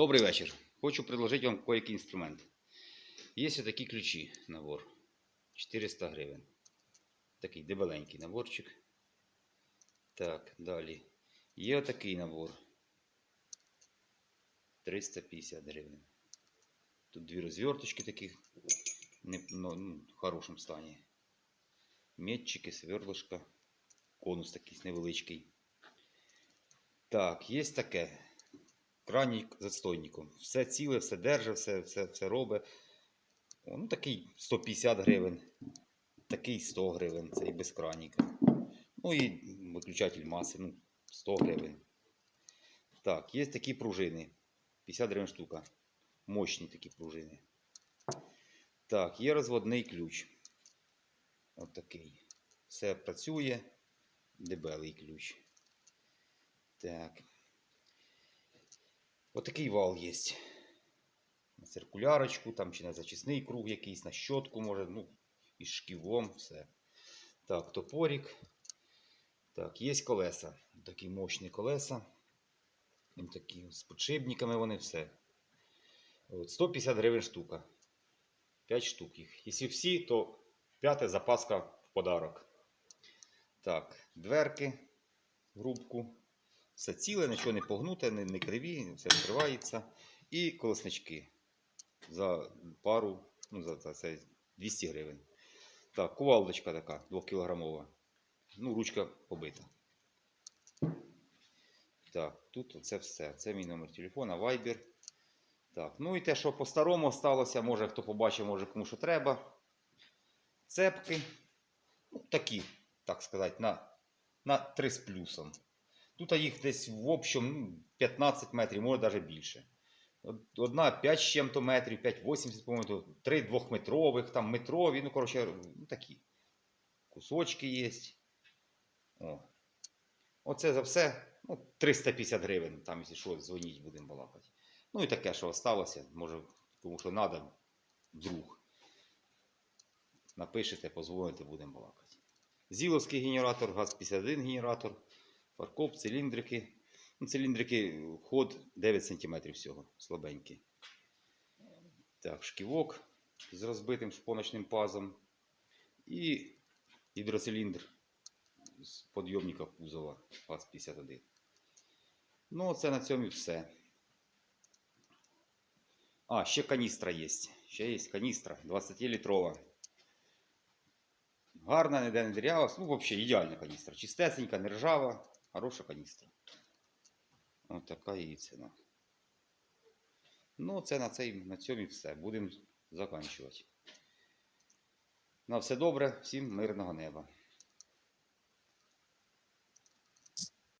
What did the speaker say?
Добрий вечір. Хочу предложити вам кое-який інструмент. Є ось такі ключі набор. 400 гривень. Такий дебеленький наборчик. Так, далі. Є отакий набор. 350 гривень. Тут дві розверточки такі не, ну, в хорошому стані. Метчики, сверлишка. Конус такий невеличкий. Так, є таке. Кранік з отстойником. Все ціле, все держить, все, все, все робить. Ну, такий 150 гривень. Такий 100 гривень, це і без краніка. Ну і виключатель маси, ну, 100 гривень. Так, є такі пружини. 50 гривень штука. Мощні такі пружини. Так, є розводний ключ. От такий. Все працює. Дебелий ключ. Так. Отакий вал є. На циркулярочку, там чи на зачисний круг якийсь, на щотку може, ну, із шківом, все. Так, топорик. Так, є колеса. Такі мощні колеса. Він такі з подшипниками вони все. От, 150 гривень штука. 5 штук їх. Якщо всі, то п'ята запаска в подарок. Так, дверки, грубку. Все ціле, нічого не погнуте, не, не криві, все відкривається. І колеснички за пару, ну, за, за це 200 гривень. Так, кувалдочка така 2 кілограмова. Ну, ручка побита. Так, тут оце все. Це мій номер телефона, Viber. Так, ну і те, що по-старому сталося, може хто побачив, може кому що треба. Цепки. Ну, такі, так сказати, на, на 3 з плюсом. Тут їх десь в общем ну, 15 метрів, може навіть більше. Одна 5 з чим-то метрів, 5,80, по-моєму, 3 двохметрових, там метрові, ну, коротше, ну, такі. Кусочки є. О. Оце за все ну, 350 гривень, там, якщо що, дзвоніть, будемо балакати. Ну і таке, що осталося, може, кому що треба, вдруг. Напишете, позвоните, будемо балакати. Зіловський генератор, ГАЗ-51 генератор, фаркоп, циліндрики. Ну, циліндрики, ход 9 см всього, слабенький. Так, шківок з розбитим шпоночним пазом. І гідроциліндр з підйомника кузова ГАЗ-51. Ну, це на цьому і все. А, ще каністра є. Ще є каністра 20-літрова. Гарна, ніде не дірява. Ну, взагалі, ідеальна каністра. Чистесенька, не ржава, хороша каністра. Ось така її ціна. Ну, це на, цей, на цьому і все. Будемо закінчувати. На все добре, всім мирного неба.